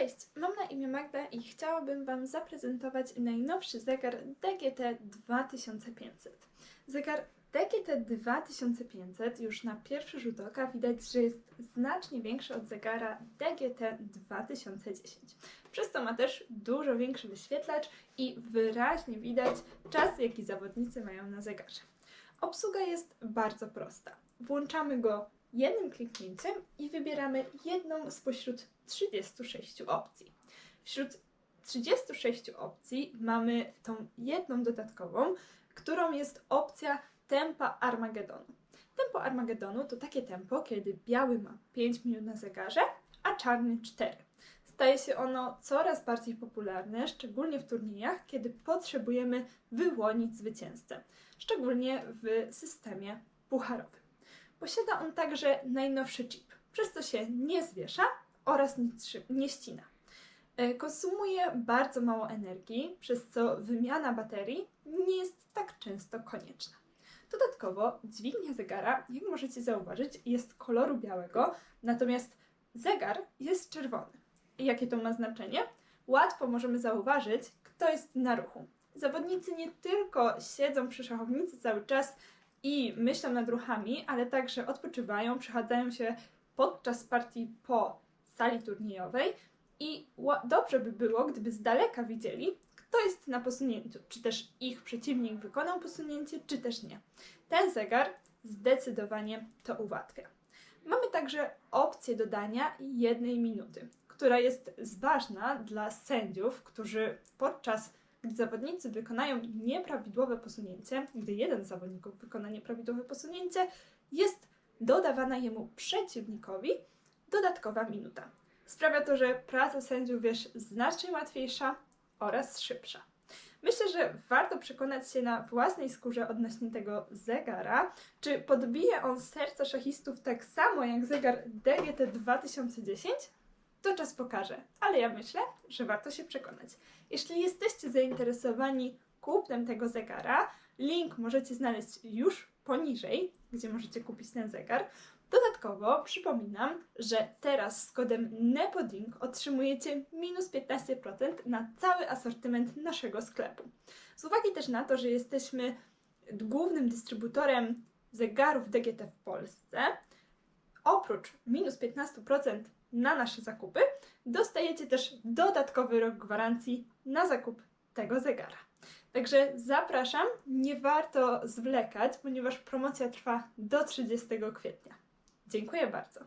Cześć, mam na imię Magda i chciałabym Wam zaprezentować najnowszy zegar DGT 2500. Zegar DGT 2500 już na pierwszy rzut oka widać, że jest znacznie większy od zegara DGT 2010. Przez to ma też dużo większy wyświetlacz i wyraźnie widać czas, jaki zawodnicy mają na zegarze. Obsługa jest bardzo prosta. Włączamy go jednym kliknięciem i wybieramy jedną spośród 36 opcji. Wśród 36 opcji mamy tą jedną dodatkową, którą jest opcja tempa Armagedonu. Tempo Armagedonu to takie tempo, kiedy biały ma 5 minut na zegarze, a czarny 4. Staje się ono coraz bardziej popularne, szczególnie w turniejach, kiedy potrzebujemy wyłonić zwycięzcę, szczególnie w systemie pucharowym. Posiada on także najnowszy chip, przez co się nie zwiesza oraz nie, ścina. E, Konsumuje bardzo mało energii, przez co wymiana baterii nie jest tak często konieczna. Dodatkowo dźwignia zegara, jak możecie zauważyć, jest koloru białego, natomiast zegar jest czerwony. I jakie to ma znaczenie? Łatwo możemy zauważyć, kto jest na ruchu. Zawodnicy nie tylko siedzą przy szachownicy cały czas i myślą nad ruchami, ale także odpoczywają, przechadzają się podczas partii po sali turniejowej i dobrze by było, gdyby z daleka widzieli, kto jest na posunięciu, czy też ich przeciwnik wykonał posunięcie, czy też nie. Ten zegar zdecydowanie to ułatwia. Mamy także opcję dodania jednej minuty, która jest ważna dla sędziów, którzy podczas gdy zawodnicy wykonają nieprawidłowe posunięcie, gdy jeden z zawodników wykona nieprawidłowe posunięcie, jest dodawana jemu przeciwnikowi dodatkowa minuta. Sprawia to, że praca sędziów jest znacznie łatwiejsza oraz szybsza. Myślę, że warto przekonać się na własnej skórze odnośnie tego zegara, czy podbije on serca szachistów tak samo jak zegar DGT 2010? To czas pokaże, ale ja myślę, że warto się przekonać. Jeśli jesteście zainteresowani kupnem tego zegara, link możecie znaleźć już poniżej, gdzie możecie kupić ten zegar. Dodatkowo przypominam, że teraz z kodem NEPODING otrzymujecie minus 15% na cały asortyment naszego sklepu. Z uwagi też na to, że jesteśmy głównym dystrybutorem zegarów DGT w Polsce, oprócz minus 15% na nasze zakupy, dostajecie też dodatkowy rok gwarancji na zakup tego zegara. Także zapraszam, nie warto zwlekać, ponieważ promocja trwa do 30 kwietnia. Dziękuję bardzo.